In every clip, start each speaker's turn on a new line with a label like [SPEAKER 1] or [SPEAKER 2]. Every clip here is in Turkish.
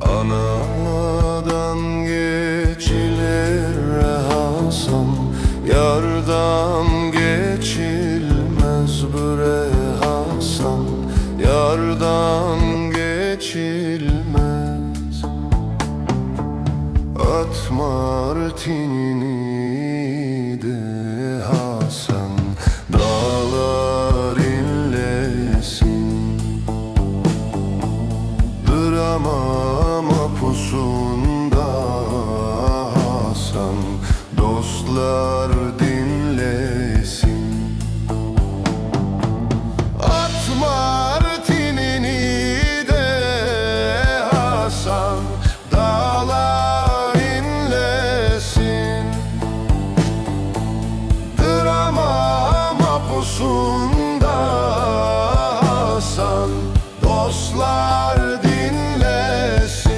[SPEAKER 1] Anadan geçilir Yardan geçilmez bu rehasam Yardan geçilmez. At martinini de hasam Dostlar dinlesin.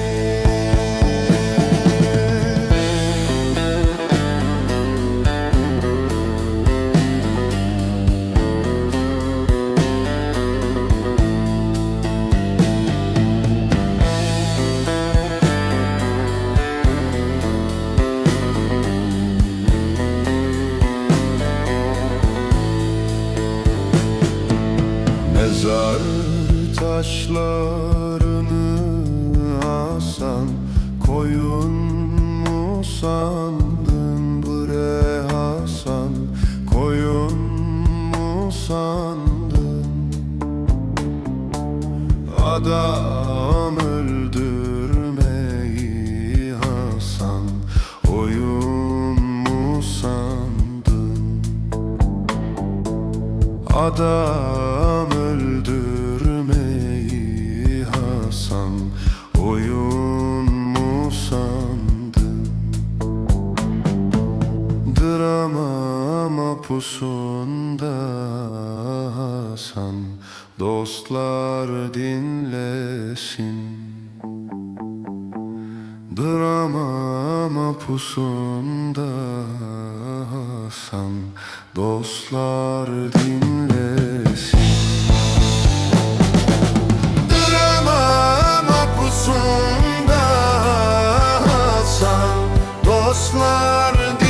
[SPEAKER 1] Mezar taşlarını asan Koyun mu sandın bre Hasan? Koyun mu sandın? Adam öldürmeyi Hasan Oyun mu sandın? Adam Oyun mu sandın? Drama mapusunda Hasan Dostlar dinlesin. Drama mapusunda Hasan Dostlar dinlesin Tanrı